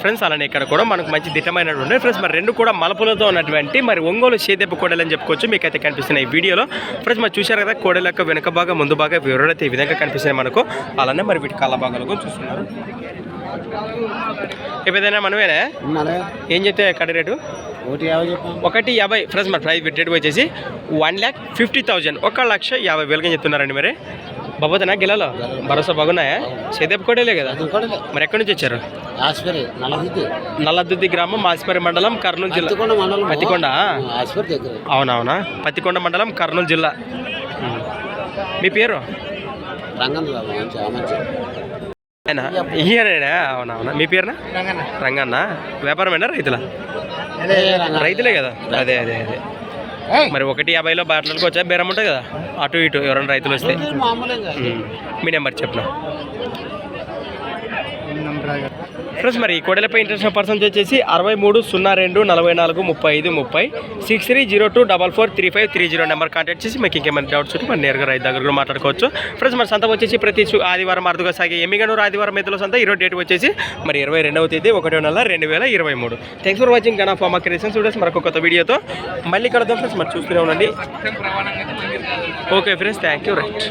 Friends అలానే ఇక్కడ కూడా మనకు మంచి దిట్టమైనటువంటి ఫ్రెండ్స్ మరి రెండు కూడా మలపులతో ఉన్నటువంటి మరి ఒంగోలు చేదెప్పు కోడలు అని చెప్పుకోవచ్చు. మీకు అయితే కనిపిస్తున్నాయి ఈ వీడియోలో. ఫ్రెండ్స్ మరి చూశారు కదా కోడల యొక్క వెనుక భాగం ముందు భాగం వివరణ అయితే ఈ విధంగా కనిపిస్తున్నాయి మనకు. అలానే మరి వీటి కళ్ళ భాగాలు కూడా చూస్తున్నారు. ఏదైనా మనమేనా? ఏం చెప్తే కడి రేటు? ఒకటి యాభై ఫ్రెండ్స్ మరి ప్రైస్ రేట్ వచ్చేసి వన్ ల్యాక్ ఫిఫ్టీ థౌజండ్. ఒక లక్ష యాభై వేలుగా చెప్తున్నారండి మరి? బాబోతేనా గిలలో? భరోసా బాగున్నాయా? చేదెప్పు కోడలే కదా? మరి ఎక్కడి నుంచి వచ్చారు? ఆస్పరి నల్లదిద్ది గ్రామం మాసిపరి మండలం కర్నూలు జిల్లా. పత్తికొండ ఆస్పరి అవునవునా? పత్తికొండ మండలం కర్నూలు జిల్లా. మీ పేరు? రంగన్ ఈయనేనా అవునవునా మీ పేరునా? రంగన్న. వ్యాపారమేనా రైతుల? రైతులే కదా? అదే అదే అదే. మరి ఒకటి యాభైలో బాటలకు వచ్చా? బేరం ఉంటుంది కదా? అటు ఇటు ఎవరైనా రైతులు వస్తే. మీ నెంబర్ చెప్పిన? ఫ్రెండ్స్ మరి కోడెలపై ఇంటర్నేషనల్ పర్సన్స్ వచ్చేసి అరవై మూడు సున్నా రెండు నలభై నాలుగు ముప్పై ఐదు ముప్పై six three zero two double four three five three zero number contact చేసి మీకు ఇంకేమైనా డౌట్స్ ఉంటే మరి నేరుగా రైతు దగ్గర కూడా మాట్లాడుకోవచ్చు. ఫ్రెండ్స్ మరి సంత వచ్చేసి ప్రతి ఆదివారం అరుదుగా సాగే ఎమ్మిగనూరు ఆదివారం ఎద్దుల సంత. ఈరోజు డేట్ వచ్చేసి మరి ఇరవై రెండవ తేదీ ఒకటో నెల రెండు వేల ఇరవై మూడు. Thanks for watching Gana pharma creations videos మరొక కొత్త వీడియోతో మళ్ళీ కలుద్దాం ఫ్రెండ్స్. మరి చూస్తూనే ఉండండి. Okay friends thank you right